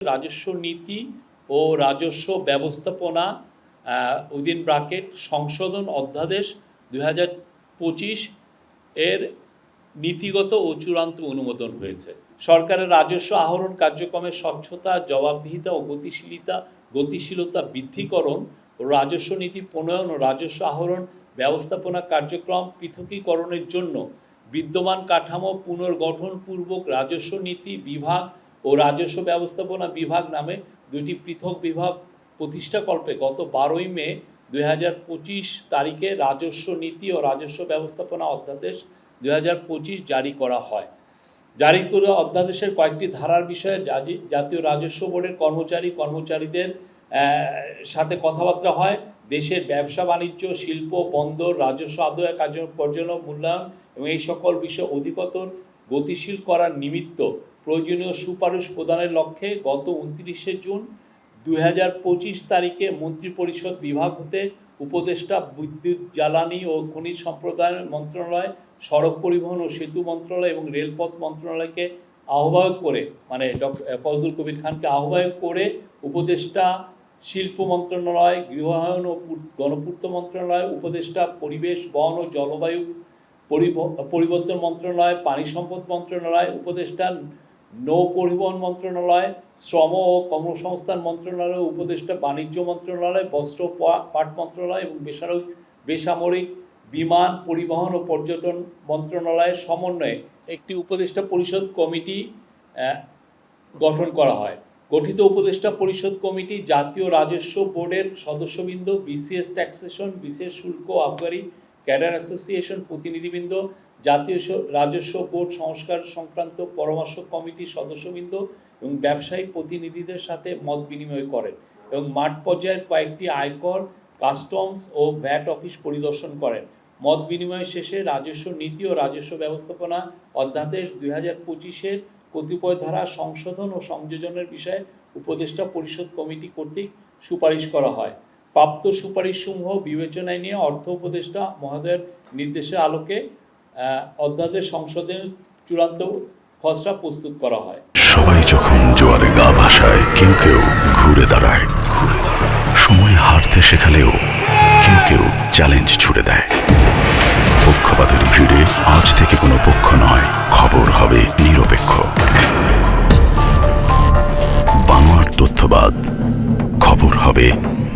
রাজস্ব নীতি ও রাজস্ব ব্যবস্থাপনা উইদিন ব্রাকেট সংশোধন অধ্যাদেশ দুই হাজার পঁচিশ এর নীতিগত ও চূড়ান্ত অনুমোদন হয়েছে। সরকারের রাজস্ব আহরণ কার্যক্রমের স্বচ্ছতা, জবাবদিহিতা ও গতিশীলতা গতিশীলতা বৃদ্ধিকরণ ও রাজস্ব নীতি প্রণয়ন ও রাজস্ব আহরণ ব্যবস্থাপনা কার্যক্রম পৃথকীকরণের জন্য বিদ্যমান কাঠামো পুনর্গঠনপূর্বক রাজস্ব নীতি বিভাগ ও রাজস্ব ব্যবস্থাপনা বিভাগ নামে দুটি পৃথক বিভাগ প্রতিষ্ঠাকল্পে গত বারোই মে দুই হাজার পঁচিশ তারিখে রাজস্ব নীতি ও রাজস্ব ব্যবস্থাপনা অধ্যাদেশ দুই হাজার পঁচিশ জারি করা হয়। জারি করা অধ্যাদেশের কয়েকটি ধারার বিষয়ে জাতীয় রাজস্ব বোর্ডের কর্মচারী, কর্মচারীদের সাথে কথাবার্তা হয়। দেশের ব্যবসা, বাণিজ্য, শিল্প, বন্দর, রাজস্ব আদায় কার্য পর্যটন মূল্যায়ন এবং এই সকল বিষয় অধিকতর গতিশীল করার নিমিত্ত প্রয়োজনীয় সুপারিশ প্রদানের লক্ষ্যে গত উনত্রিশে জুন দুই হাজার পঁচিশ তারিখে মন্ত্রিপরিষদ বিভাগ হতে উপদেষ্টা বিদ্যুৎ, জ্বালানি ও খনিজ সম্প্রদায় মন্ত্রণালয়, সড়ক পরিবহন ও সেতু মন্ত্রণালয় এবং রেলপথ মন্ত্রণালয়কে আহ্বায়ক করে মানে ডক্টর ফজল কবির খানকে আহ্বায়ক করে উপদেষ্টা শিল্প মন্ত্রণালয়, গৃহায়ন ও গণপূর্ত মন্ত্রণালয়, উপদেষ্টা পরিবেশ, বন ও জলবায়ু পরিবর্তন মন্ত্রণালয়, পানি সম্পদ মন্ত্রণালয়, উপদেষ্টা নৌ পরিবহন মন্ত্রণালয়, শ্রম ও কর্মসংস্থান মন্ত্রণালয়, উপদেষ্টা বাণিজ্য মন্ত্রণালয়, বস্ত্র পাট মন্ত্রণালয় এবং বেসামরিক বেসামরিক বিমান পরিবহন ও পর্যটন মন্ত্রণালয়ের সমন্বয়ে একটি উপদেষ্টা পরিষদ কমিটি গঠন করা হয়। গঠিত উপদেষ্টা পরিষদ কমিটি জাতীয় রাজস্ব বোর্ডের সদস্যবৃন্দ, বিসিএস ট্যাক্সেশন বিশেষ শুল্ক, আবগারি ক্যাডার অ্যাসোসিয়েশন প্রতিনিধিবৃন্দ, জাতীয় রাজস্ব বোর্ড সংস্কার সংক্রান্ত পরামর্শ কমিটির সদস্যবৃন্দ এবং ব্যবসায়ী প্রতিনিধিদের সাথে মত বিনিময় করেন এবং মাঠ পর্যায়ের কয়েকটি আয়কর, কাস্টমস ও ভ্যাট অফিস পরিদর্শন করেন। মত বিনিময় শেষে রাজস্ব নীতি ও রাজস্ব ব্যবস্থাপনা অধ্যাদেশ দুই হাজার পঁচিশের কতিপয় ধারা সংশোধন ও সংযোজনের বিষয়ে উপদেষ্টা পরিষদ কমিটি কর্তৃক সুপারিশ করা হয়। প্রাপ্ত সুপারিশসমূহ বিবেচনায় নিয়ে অর্থ উপদেষ্টা মহোদয়ের নির্দেশের আলোকে অধ্যাদেশ সংশোধনের চূড়ান্ত খসড়া প্রস্তুত করা হয়। সবাই যখন জোয়ারে গা ভাসায়, কেউ কেউ ঘুরে দাঁড়ায়। সময় হারতে শেখালেও কেউ কেউ চ্যালেঞ্জ ছুড়ে দেয়। পক্ষপাতের ভিড়ে আজ থেকে কোনো পক্ষ নয়, খবর হবে নিরপেক্ষ। বানোয়ার তথ্যবাদ, খবর হবে